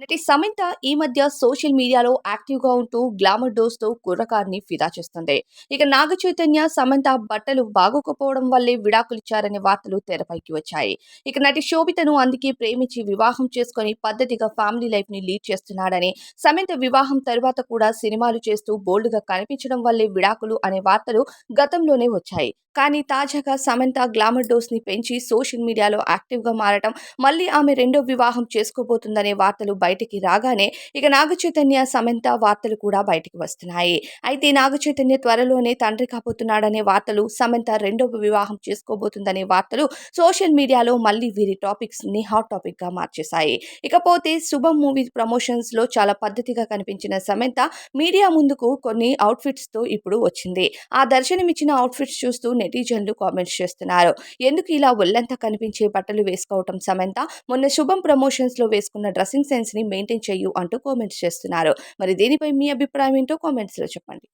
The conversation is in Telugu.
నటి సమంత ఈ మధ్య సోషల్ మీడియాలో యాక్టివ్గా ఉంటూ గ్లామర్ డోస్తో కుర్రకార్ని ఫిదా చేస్తుంది. ఇక నాగ చైతన్య సమంత బట్టలు బాగోకపోవడం వల్లే విడాకులిచ్చారనే వార్తలు తెరపైకి వచ్చాయి. ఇక నటి శోభితను అందుకే ప్రేమించి వివాహం చేసుకుని పద్ధతిగా ఫ్యామిలీ లైఫ్ని లీడ్ చేస్తున్నాడని సమంత వివాహం తర్వాత కూడా సినిమాలు చేస్తూ బోల్డ్గా కనిపించడం వల్లే విడాకులు అనే వార్తలు గతంలోనే వచ్చాయి. కానీ తాజాగా సమంత గ్లామర్ డోస్ని పెంచి సోషల్ మీడియాలో యాక్టివ్గా మారటం మళ్ళీ ఆమె రెండో వివాహం చేసుకోబోతుందనే వార్తలు బయటికి రాగానే ఇక నాగ చైతన్య సమంత వార్తలు కూడా బయటికి వస్తున్నాయి. అయితే నాగ చైతన్య త్వరలోనే తండ్రి కాబోతున్నాడనే వార్తలు సమంత రెండవ వివాహం చేసుకోబోతుందనే వార్తలు సోషల్ మీడియాలో మళ్ళీ వీరి టాపిక్స్ని హాట్ టాపిక్గా మార్చేశాయి. ఇకపోతే శుభం మూవీ ప్రమోషన్స్లో చాలా పద్ధతిగా కనిపించిన సమంత మీడియా ముందుకు కొన్ని అవుట్ఫిట్స్తో ఇప్పుడు వచ్చింది. ఆ దర్శనమిచ్చిన అవుట్ఫిట్స్ చూస్తూ నెటిజన్లు కామెంట్స్ చేస్తున్నారు. ఎందుకు ఇలా ఒళ్ళంతా కనిపించే బట్టలు వేసుకోవటం సమంత? మొన్న శుభం ప్రమోషన్స్లో వేసుకున్న డ్రెస్సింగ్ సెన్స్ని మెయింటైన్ చేయు అంటూ కామెంట్స్ చేస్తున్నారు. మరి దీనిపై మీ అభిప్రాయం ఏంటో కామెంట్స్లో చెప్పండి.